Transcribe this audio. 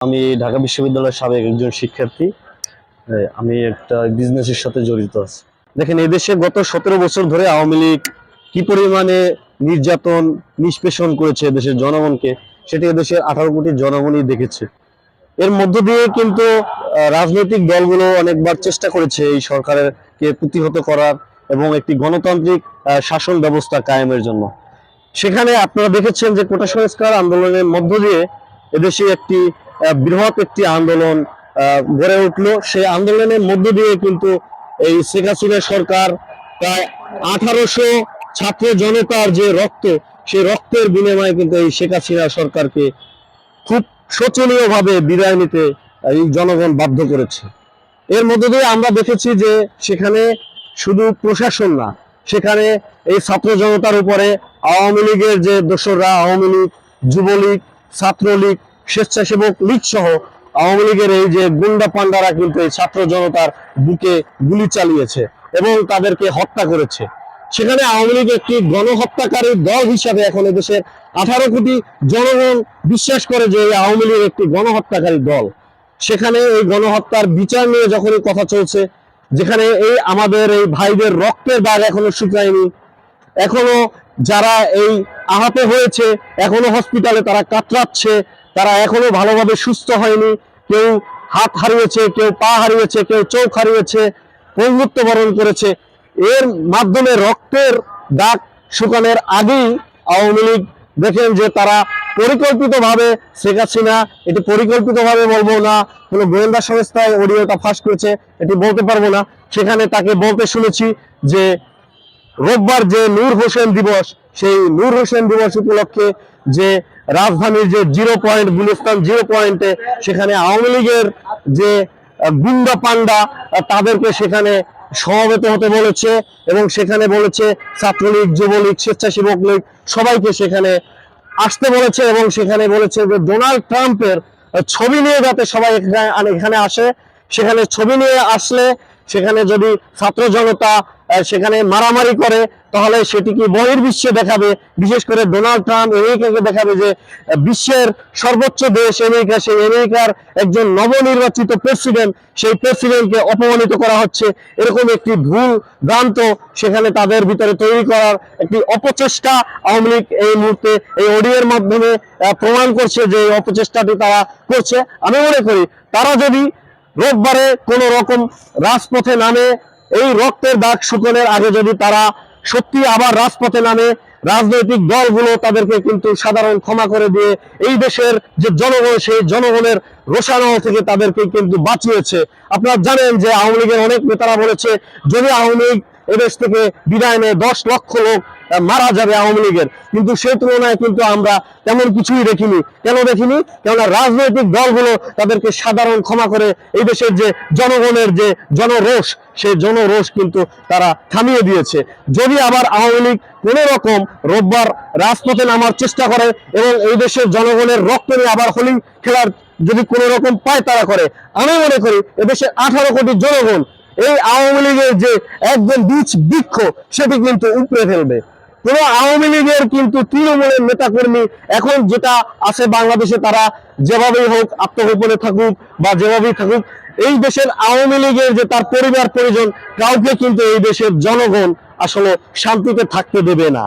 আমি ঢাকা বিশ্ববিদ্যালয়ের সাবেক একজন শিক্ষার্থী আমি একটা বিজনেসের সাথে জড়িত আছি। দেখেন, এদেশে গত সতেরো বছর ধরে আওয়ামী লীগ কি পরিমাণে নির্যাতন, নিষ্পেষণ করেছে দেশের জনগণকে, সেটি এদেশের আঠারো কোটি জনগণই দেখেছে। এর মধ্য দিয়ে কিন্তু রাজনৈতিক দলগুলো অনেকবার চেষ্টা করেছে এই সরকারের কে প্রতিহত করার এবং একটি গণতান্ত্রিক শাসন ব্যবস্থা কায়েমের জন্য। সেখানে আপনারা দেখেছেন যে কোটা সংস্কার আন্দোলনের মধ্য দিয়ে এদেশে একটি বৃহৎ একটি আন্দোলন গড়ে উঠল। সেই আন্দোলনের মধ্য দিয়ে কিন্তু এই শেখ হাসিনা সরকার প্রায় আঠারোশো ছাত্র জনতার যে রক্ত, সেই রক্তের বিনিময়ে কিন্তু এই শেখ হাসিনা সরকারকে খুব শোচনীয় ভাবে বিদায় নিতে এই জনগণ বাধ্য করেছে। এর মধ্য দিয়ে আমরা দেখেছি যে সেখানে শুধু প্রশাসন না, সেখানে এই ছাত্র জনতার উপরে আওয়ামী লীগের যে দোসররা, আওয়ামী লীগ, যুবলীগ ছাত্রলীগ, স্বেচ্ছাসেবক লীগ সহ আওয়ামী লীগের এই যে গুন্ডা পান্ডারা কিন্তু ছাত্র জনতার বুকে গুলি চালিয়েছে এবং তাদেরকে হত্যা করেছে। সেখানে আওয়ামী লীগ একটি গণহত্যাকারী দল হিসাবে এখন দেশের আঠারো কোটি জনগণ বিশ্বাস করে যে এই আওয়ামী লীগ একটি গণহত্যাকারী দল। সেখানে এই গণহত্যার বিচার নিয়ে যখনই কথা চলছে, যেখানে এই আমাদের এই ভাইদের রক্তের দাগ এখনও শুকায়নি, এখনও যারা এই আহত হয়েছে, এখনও হসপিটালে তারা কাতরাচ্ছে, তারা এখনও ভালোভাবে সুস্থ হয়নি। কেউ হাত হারিয়েছে, কেউ পা হারিয়েছে, কেউ চোখ হারিয়েছে পঙ্গুত্ব বরণ করেছে। এর মাধ্যমে রক্তের দাগ শুকানোর আগেই আওয়ামী লীগ দেখেন যে তারা পরিকল্পিতভাবে শেখ হাসিনা, এটি পরিকল্পিতভাবে বলব না, কোনো গোয়েন্দা সংস্থায় অডিওটা ফাঁস করেছে, এটি বলতে পারব না। সেখানে তাকে বলতে শুনেছি যে রোববার যে নূর হোসেন দিবস, সেই নূর হোসেন দিবস উপলক্ষে যে রাজধানীর যে জিরো পয়েন্ট গুলিস্তান জিরো পয়েন্টে সেখানে আওয়ামী লীগের যে গুন্ডা পান্ডা তাদেরকে সেখানে সমবেত হতে বলেছে এবং সেখানে বলেছে ছাত্রলীগ, যুবলীগ, স্বেচ্ছাসেবক লীগ সবাইকে সেখানে আসতে বলেছে এবং সেখানে বলেছে যে ডোনাল্ড ট্রাম্পের ছবি নিয়ে যাতে সবাই এখানে আসে। সেখানে ছবি নিয়ে আসলে সেখানে যদি ছাত্র জনতা সেখানে মারামারি করে, তাহলে সেটি কি বহির্বিশ্বে দেখাবে? বিশেষ করে ডোনাল্ড ট্রাম্প আমেরিকাকে দেখাবে যে বিশ্বের সর্বোচ্চ দেশ আমেরিকা, সেই আমেরিকার একজন নবনির্বাচিত প্রেসিডেন্ট, সেই প্রেসিডেন্টকে অপমানিত করা হচ্ছে। এরকম একটি ভুল ভ্রান্ত সেখানে তাদের ভিতরে তৈরি করার একটি অপচেষ্টা আওয়ামী লীগ এই মুহূর্তে এই অডিওর মাধ্যমে প্রমাণ করছে যে এই অপচেষ্টাটি তারা করছে। আমি মনে করি, তারা যদি রোববারে কোন রকম রাজপথে নামে এই রক্তের দাগ শুকনের আগে যদি তারা সত্যি আবার রাজপথে নামে, রাজনৈতিক দলগুলো তাদেরকে কিন্তু সাধারণ ক্ষমা করে দিয়ে এই দেশের যে জনগণ, সেই জনগণের রোষানো থেকে তাদেরকে কিন্তু বাঁচিয়েছে। আপনারা জানেন যে আওয়ামী লীগের অনেক নেতারা বলেছে, যদি আওয়ামী লীগ এদেশ থেকে বিদায় নেয়, দশ লক্ষ লোক মারা যাবে আওয়ামী লীগের। কিন্তু সেই তুলনায় কিন্তু আমরা তেমন কিছুই দেখিনি। কেন দেখিনি? কেননা রাজনৈতিক দলগুলো তাদেরকে সাধারণ ক্ষমা করে এই দেশের যে জনগণের যে জনরোষ, সেই জনরোষ কিন্তু তারা থামিয়ে দিয়েছে। যদি আবার আওয়ামী লীগ কোনো রকম রোববার রাজপথে নামার চেষ্টা করে এবং এই দেশের জনগণের রক্ত নিয়ে আবার হোলি খেলার যদি কোনো রকম পায় তারা করে, আমি মনে করি এদেশের আঠারো কোটি জনগণ এই আওয়ামী লীগের যে একদম বীজ বৃক্ষ, সেটি কিন্তু উপড়ে ফেলবে। কোন আওয়ামী লীগের কিন্তু তৃণমূলের নেতাকর্মী এখন যেটা আছে বাংলাদেশে তারা যেভাবেই হোক আত্মগোপনে থাকুক বা যেভাবেই থাকুক, এই দেশের আওয়ামী লীগের যে তার পরিবার পরিজন কাউকে কিন্তু এই দেশের জনগণ আসলে শান্তিতে থাকতে দেবে না।